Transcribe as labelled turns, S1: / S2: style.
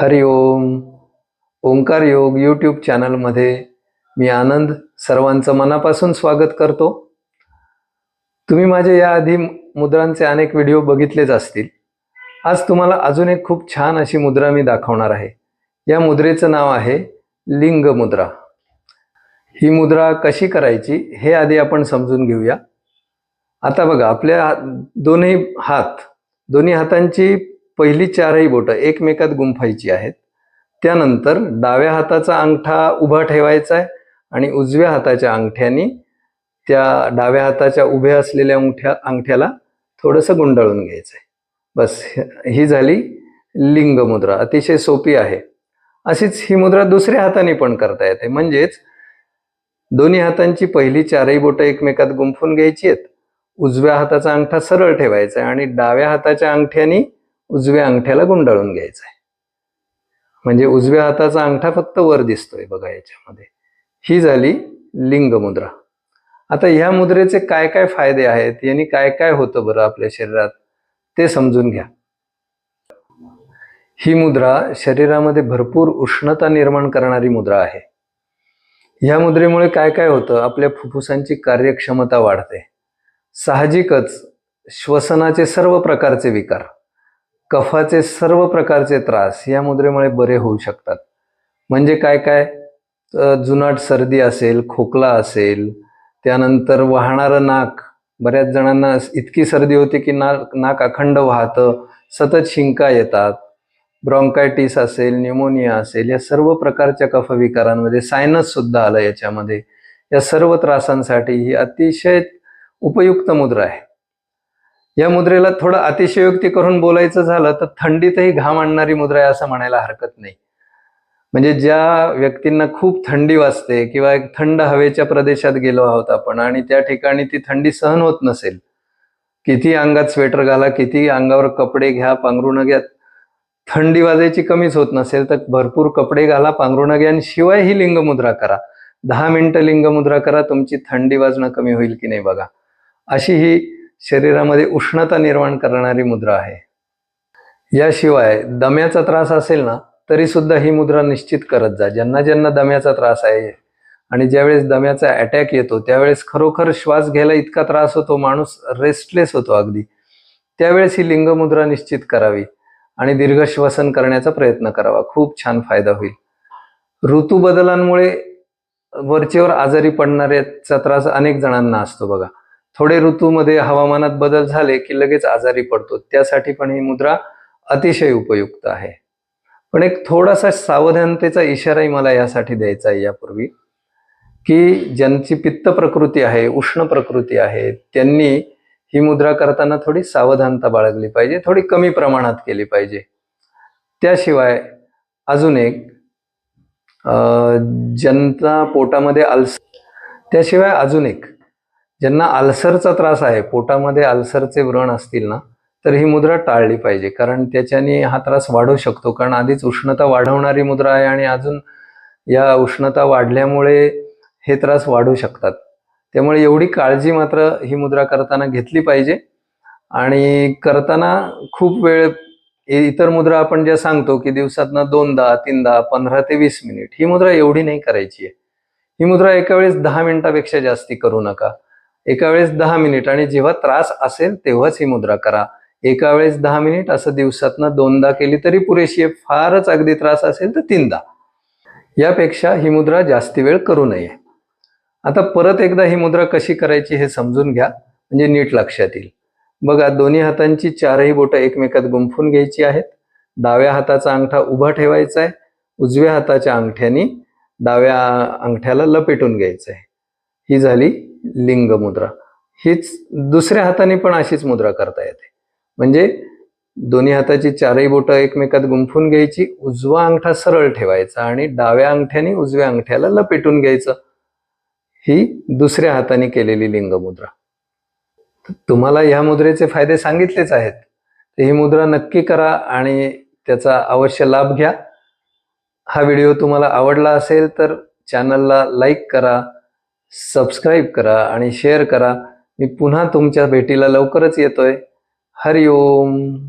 S1: हरि ओम. ओंकार योग यूट्यूब चॅनलमध्ये मी आनंद सर्वांचं मनापासून स्वागत करतो. तुम्ही माझे याआधी मुद्रांचे अनेक व्हिडिओ बघितलेच असतील. आज तुम्हाला अजून एक खूप छान अशी मुद्रा मी दाखवणार आहे. या मुद्रेचं नाव आहे लिंग मुद्रा. ही मुद्रा कशी करायची हे आधी आपण समजून घेऊया. आता बघा आपल्या हात- दोन्ही हात दोन्ही हातांची पहिली चारही बोटं एकमेकात गुंफायची आहेत. त्यानंतर डाव्या हाताचा अंगठा उभा ठेवायचा आहे आणि उजव्या हाताच्या अंगठ्यानी त्या डाव्या हाताच्या उभ्या असलेल्या अंगठ्या अंगठ्याला थोडंसं गुंडाळून घ्यायचं आहे बस ही झाली लिंग मुद्रा. अतिशय सोपी आहे. अशीच ही मुद्रा दुसऱ्या हाताने पण करता येते. म्हणजेच दोन्ही हातांची पहिली चारही बोटं एकमेकात गुंफून घ्यायची आहेत. उजव्या हाताचा अंगठा सरळ ठेवायचा आहे आणि डाव्या हाताच्या अंगठ्यानी उजव्या अंगठ्याला गुंडाळून घ्यायचा आहे म्हणजे उजव्या हाताचा अंगठा फक्त वर दिसतोय बघा याच्यामध्ये. ही झाली लिंग मुद्रा आता ह्या मुद्रेचे काय काय फायदे आहेत? यांनी काय काय होतं बरं आपल्या शरीरात? ते समजून घ्या. ही मुद्रा शरीरामध्ये भरपूर उष्णता निर्माण करणारी मुद्रा आहे. ह्या मुद्रेमुळे काय काय होतं? आपल्या फुफ्फुसांची कार्यक्षमता वाढते. साहजिकच श्वसनाचे सर्व प्रकारचे विकार. कफाचे सर्व प्रकारचे त्रास या मुद्रेमुळे बरे होऊ शकतात. म्हणजे काय काय? जुनाट सर्दी असेल खोकला असेल त्यानंतर वाहणारं नाक. बऱ्याच जणांना इतकी सर्दी होते की नाक नाक अखंड वाहतं सतत शिंका येतात. ब्रॉन्कायटिस असेल न्युमोनिया असेल या सर्व प्रकारच्या कफविकारांमध्ये सायनस सुद्धा आलं याच्यामध्ये. या सर्व त्रासांसाठी ही अतिशय उपयुक्त मुद्रा आहे. या मुद्रेला थोडं अतिशयोक्ती करून बोलायचं झालं तर थंडीतही घाम आणणारी मुद्रा आहे असं म्हणायला हरकत नाही. म्हणजे ज्या व्यक्तींना खूप थंडी वाजते किंवा एक थंड हवेच्या प्रदेशात गेलो आहोत आपण आणि त्या ठिकाणी ती थंडी सहन होत नसेल किती अंगात स्वेटर घाला किती अंगावर कपडे घ्या पांघरुणं घ्या थंडी वाजायची कमीच होत नसेल तर भरपूर कपडे घाला पांघरुणं घ्या आणि शिवाय ही लिंगमुद्रा करा. दहा मिनिटं लिंगमुद्रा करा तुमची थंडी वाजणं कमी होईल की नाही बघा. अशी ही शरीरामध्ये उष्णता निर्माण करणारी मुद्रा आहे. याशिवाय दम्याचा त्रास असेल ना तरी सुद्धा ही मुद्रा निश्चित करत जा. ज्यांना ज्यांना दम्याचा त्रास आहे आणि ज्यावेळेस दम्याचा अटॅक येतो त्यावेळेस खरोखर श्वास घ्यायला इतका त्रास होतो माणूस रेस्टलेस होतो अगदी. त्यावेळेस ही लिंगमुद्रा निश्चित करावी आणि दीर्घ श्वसन करण्याचा प्रयत्न करावा. खूप छान फायदा होईल. ऋतू बदलांमुळे वरचेवर आजारी पडणाऱ्याचा त्रास अनेक जणांना असतो बघा. थोडे ऋतूमध्ये हवामानात बदल झाले की लगेच आजारी पडतो. त्यासाठी पण ही मुद्रा अतिशय उपयुक्त आहे. पण एक थोडासा सावधानतेचा इशाराही मला यासाठी द्यायचा आहे यापूर्वी की ज्यांची पित्त प्रकृती आहे उष्ण प्रकृती आहे त्यांनी ही मुद्रा करताना थोडी सावधानता बाळगली पाहिजे थोडी कमी प्रमाणात केली पाहिजे. त्याशिवाय अजून एक जनता ज्यांचा पोटामध्ये अल्स त्याशिवाय अजून एक ज्यांना अल्सरचा त्रास आहे पोटामध्ये अल्सरचे व्रण असतील ना तर ही मुद्रा टाळली पाहिजे. कारण त्याच्याने हा त्रास वाढू शकतो. कारण आधीच उष्णता वाढवणारी मुद्रा आहे आणि अजून या उष्णता वाढल्यामुळे हे त्रास वाढू शकतात. त्यामुळे एवढी काळजी मात्र ही मुद्रा करताना घेतली पाहिजे. आणि करताना खूप वेळ इतर मुद्रा आपण ज्या सांगतो की दिवसातनं दोनदा तीनदा पंधरा ते वीस मिनिट ही मुद्रा एवढी नाही करायची आहे. ही मुद्रा एका वेळेस दहा मिनिटापेक्षा जास्ती करू नका. एका वेळेस दहा मिनिट आणि जेव्हा त्रास असेल तेव्हाच ही मुद्रा करा. एका वेळेस दहा मिनिट असं दिवसातनं दोनदा केली तरी पुरेशी आहे. फारच अगदी त्रास असेल तर तीनदा. यापेक्षा ही मुद्रा जास्ती वेळ करू नये. आता परत एकदा ही मुद्रा कशी करायची हे समजून घ्या. म्हणजे नीट लक्षात येईल. बघा दोन्ही हातांची चारही बोटं एकमेकात गुंफून घ्यायची आहेत. डाव्या हाताचा अंगठा उभा ठेवायचा आहे. उजव्या हाताच्या अंगठ्यानी डाव्या अंगठ्याला लपेटून घ्यायचं आहे. ही झाली लिंग मुद्रा. हीच दुसऱ्या हाताने पण अशीच मुद्रा करता येते. म्हणजे दोन्ही हाताची चारही बोटं एकमेकात गुंफून घ्यायची उजवा अंगठा सरळ ठेवायचा आणि डाव्या अंगठ्याने उजव्या अंगठ्याला लपेटून घ्यायचं. ही दुसऱ्या हाताने केलेली लिंग मुद्रा. तुम्हाला ह्या मुद्रेचे फायदे सांगितलेच आहेत. ही मुद्रा नक्की करा आणि त्याचा अवश्य लाभ घ्या. हा व्हिडिओ तुम्हाला आवडला असेल तर चॅनलला लाईक करा. सबस्क्राईब करा आणि शेअर करा. मी पुन्हा तुमच्या भेटीला लवकरच येतोय. हरिओम.